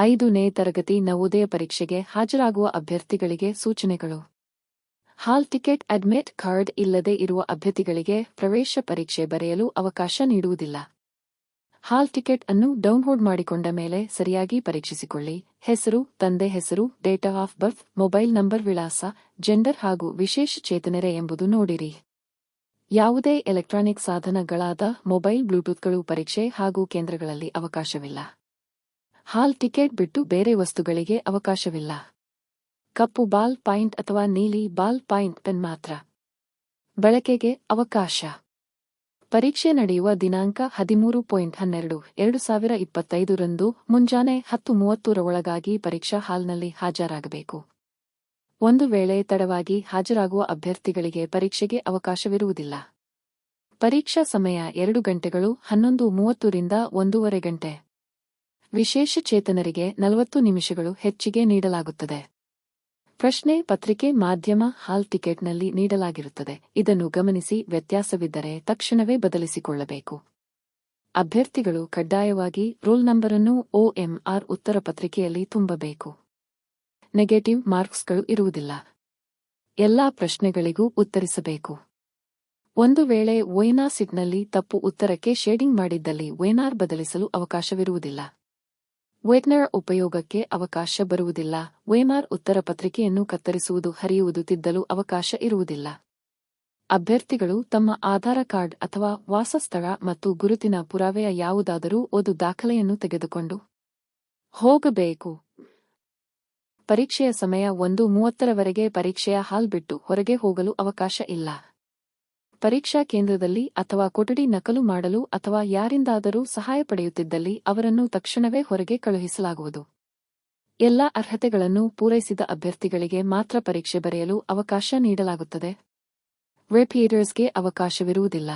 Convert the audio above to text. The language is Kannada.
ಐದನೇ ತರಗತಿ ನವೋದಯ ಪರೀಕ್ಷೆಗೆ ಹಾಜರಾಗುವ ಅಭ್ಯರ್ಥಿಗಳಿಗೆ ಸೂಚನೆಗಳು. ಹಾಲ್ ಟಿಕೆಟ್, ಅಡ್ಮಿಟ್ ಕಾರ್ಡ್ ಇಲ್ಲದೆ ಇರುವ ಅಭ್ಯರ್ಥಿಗಳಿಗೆ ಪ್ರವೇಶ ಪರೀಕ್ಷೆ ಬರೆಯಲು ಅವಕಾಶ ನೀಡುವುದಿಲ್ಲ. ಹಾಲ್ ಟಿಕೆಟ್ ಅನ್ನು ಡೌನ್ಲೋಡ್ ಮಾಡಿಕೊಂಡ ಮೇಲೆ ಸರಿಯಾಗಿ ಪರೀಕ್ಷಿಸಿಕೊಳ್ಳಿ. ಹೆಸರು, ತಂದೆ ಹೆಸರು, date of birth, mobile number ವಿಳಾಸ, ಜೆಂಡರ್ ಹಾಗೂ ವಿಶೇಷ ಚೇತನರೆ ಎಂಬುದು ನೋಡಿರಿ. ಯಾವುದೇ ಎಲೆಕ್ಟ್ರಾನಿಕ್ ಸಾಧನಗಳಾದ ಮೊಬೈಲ್ ಬ್ಲೂಟೂತ್ಗಳು ಪರೀಕ್ಷೆ ಹಾಗೂ ಕೇಂದ್ರಗಳಲ್ಲಿ ಅವಕಾಶವಿಲ್ಲ. ಹಾಲ್ ಟಿಕೆಟ್ ಬಿಟ್ಟು ಬೇರೆ ವಸ್ತುಗಳಿಗೆ ಅವಕಾಶವಿಲ್ಲ. ಕಪ್ಪು ಬಾಲ್ ಪಾಯಿಂಟ್ ಅಥವಾ ನೀಲಿ ಬಾಲ್ ಪಾಯಿಂಟ್ ಪೆನ್ ಮಾತ್ರ. ಬಳಕೆಗೆ ಅವಕಾಶ. ಪರೀಕ್ಷೆ ನಡೆಯುವ ದಿನಾಂಕ ಹದಿಮೂರು ಪಾಯಿಂಟ್ ಹನ್ನೆರಡು, ಎರಡು ಸಾವಿರ ಇಪ್ಪತ್ತೈದರಂದು ಮುಂಜಾನೆ ಹತ್ತು ಮೂವತ್ತರ ಒಳಗಾಗಿ ಪರೀಕ್ಷಾ ಹಾಲ್ನಲ್ಲಿ ಹಾಜರಾಗಬೇಕು. ಒಂದು ವೇಳೆ ತಡವಾಗಿ ಹಾಜರಾಗುವ ಅಭ್ಯರ್ಥಿಗಳಿಗೆ ಪರೀಕ್ಷೆಗೆ ಅವಕಾಶವಿರುವುದಿಲ್ಲ. ಪರೀಕ್ಷಾ ಸಮಯ ಎರಡು ಗಂಟೆಗಳು, ಹನ್ನೊಂದು ಮೂವತ್ತರಿಂದ ಒಂದೂವರೆ ಗಂಟೆ. ವಿಶೇಷ ಚೇತನರಿಗೆ ನಲವತ್ತು ನಿಮಿಷಗಳು ಹೆಚ್ಚಿಗೆ ನೀಡಲಾಗುತ್ತದೆ. ಪ್ರಶ್ನೆ, ಪತ್ರಿಕೆ, ಮಾಧ್ಯಮ, ಹಾಲ್ ಟಿಕೆಟ್ನಲ್ಲಿ ನೀಡಲಾಗಿರುತ್ತದೆ. ಇದನ್ನು ಗಮನಿಸಿ ವ್ಯತ್ಯಾಸವಿದ್ದರೆ ತಕ್ಷಣವೇ ಬದಲಿಸಿಕೊಳ್ಳಬೇಕು. ಅಭ್ಯರ್ಥಿಗಳು ಕಡ್ಡಾಯವಾಗಿ ರೋಲ್ ನಂಬರನ್ನು ಒಎಂಆರ್ ಉತ್ತರ ಪತ್ರಿಕೆಯಲ್ಲಿ ತುಂಬಬೇಕು. ನೆಗೆಟಿವ್ ಮಾರ್ಕ್ಸ್ಗಳು ಇರುವುದಿಲ್ಲ. ಎಲ್ಲಾ ಪ್ರಶ್ನೆಗಳಿಗೂ ಉತ್ತರಿಸಬೇಕು. ಒಂದು ವೇಳೆ ಒಯ್ನಾರ್ ಸಿಟ್ನಲ್ಲಿ ತಪ್ಪು ಉತ್ತರಕ್ಕೆ ಶೇಡಿಂಗ್ ಮಾಡಿದ್ದಲ್ಲಿ ವೇನಾರ್ ಬದಲಿಸಲು ಅವಕಾಶವಿರುವುದಿಲ್ಲ. ವೇಟ್ನರ್ ಉಪಯೋಗಕ್ಕೆ ಅವಕಾಶ ಬರುವುದಿಲ್ಲ. ವೇಮಾರ್ ಉತ್ತರ ಪತ್ರಿಕೆಯನ್ನು ಕತ್ತರಿಸುವುದು, ಹರಿಯುವುದು, ತಿದ್ದಲು ಅವಕಾಶ ಇರುವುದಿಲ್ಲ. ಅಭ್ಯರ್ಥಿಗಳು ತಮ್ಮ ಆಧಾರ ಕಾರ್ಡ್ ಅಥವಾ ವಾಸಸ್ಥಳ ಮತ್ತು ಗುರುತಿನ ಪುರಾವೆಯ ಯಾವುದಾದರೂ ಒಂದು ದಾಖಲೆಯನ್ನು ತೆಗೆದುಕೊಂಡು ಹೋಗಬೇಕು. ಪರೀಕ್ಷೆಯ ಸಮಯ ಒಂದು ಮೂವತ್ತರವರೆಗೆ ಪರೀಕ್ಷೆಯ ಹಾಲ್ ಬಿಟ್ಟು ಹೊರಗೆ ಹೋಗಲು ಅವಕಾಶ ಇಲ್ಲ. ಪರೀಕ್ಷಾ ಕೇಂದ್ರದಲ್ಲಿ ಅಥವಾ ಕೊಠಡಿ ನಕಲು ಮಾಡಲು ಅಥವಾ ಯಾರಿಂದಾದರೂ ಸಹಾಯ ಪಡೆಯುತ್ತಿದ್ದಲ್ಲಿ ಅವರನ್ನು ತಕ್ಷಣವೇ ಹೊರಗೆ ಕಳುಹಿಸಲಾಗುವುದು. ಎಲ್ಲ ಅರ್ಹತೆಗಳನ್ನು ಪೂರೈಸಿದ ಅಭ್ಯರ್ಥಿಗಳಿಗೆ ಮಾತ್ರ ಪರೀಕ್ಷೆ ಬರೆಯಲು ಅವಕಾಶ ನೀಡಲಾಗುತ್ತದೆ. ರಿಪೀಟರ್ಸ್ಗೆ ಅವಕಾಶವಿರುವುದಿಲ್ಲ.